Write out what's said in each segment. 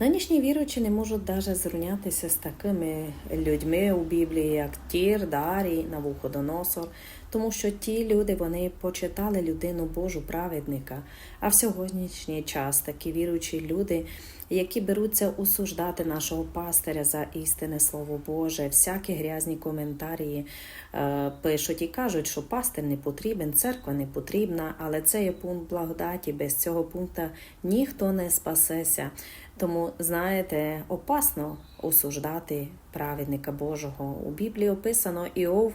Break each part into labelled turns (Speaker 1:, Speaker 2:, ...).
Speaker 1: Нинішні віруючі не можуть навіть зрівнятися з такими людьми у Біблії, як Тір, Дарій, Навуходоносор, тому що ті люди вони почитали людину Божу праведника. А в сьогоднішній час такі віруючі люди, які беруться осуждати нашого пастиря за істинне слово Боже, всякі грязні коментарі е, пишуть і кажуть, що пастир не потрібен, церква не потрібна, але це є пункт благодаті. Без цього пункту ніхто не спасеся. Тому, знаєте, опасно осуждати праведника Божого. У Біблії описано Іов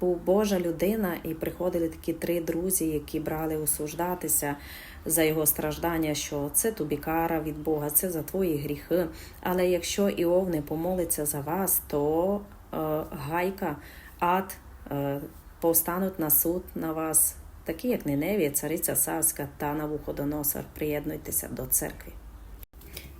Speaker 1: був Божа людина, і приходили такі три друзі, які брали осуждатися за його страждання, що це тобі кара від Бога, це за твої гріхи. Але якщо Іов не помолиться за вас, то е, гайка, ад е, повстануть на суд на вас, такі як Ниневія, цариця Савська та Навуходоносор. Приєднуйтеся до церкви.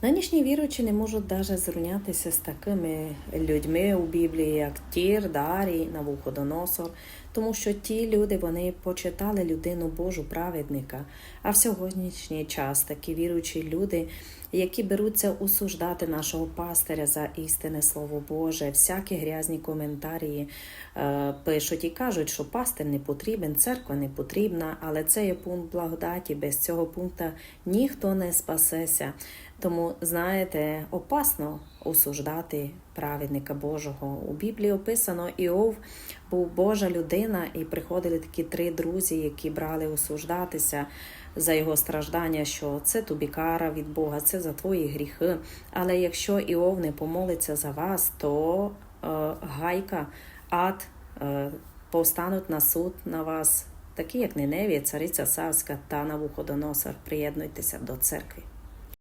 Speaker 1: Нинішні віруючі не можуть навіть зрівнятися з такими людьми у Біблії, як Тір, Дарій, Навуходоносор, тому що ті люди вони почитали людину Божу праведника. А в сьогоднішній час такі віруючі люди, які беруться осуждати нашого пастиря за істинне слово Боже, всякі грязні коментарі е, пишуть і кажуть, що пастир не потрібен, церква не потрібна, але це є пункт благодаті. Без цього пункту ніхто не спасеся. Тому, знаєте, опасно осуждати праведника Божого. У Біблії описано Іов був Божа людина, і приходили такі три друзі, які брали осуждатися за його страждання, що це тобі кара від Бога, це за твої гріхи. Але якщо Іов не помолиться за вас, то е, гайка, ад е, повстануть на суд на вас, такі як Ниневія, цариця Савська та Навуходоносор. Приєднуйтеся до церкви.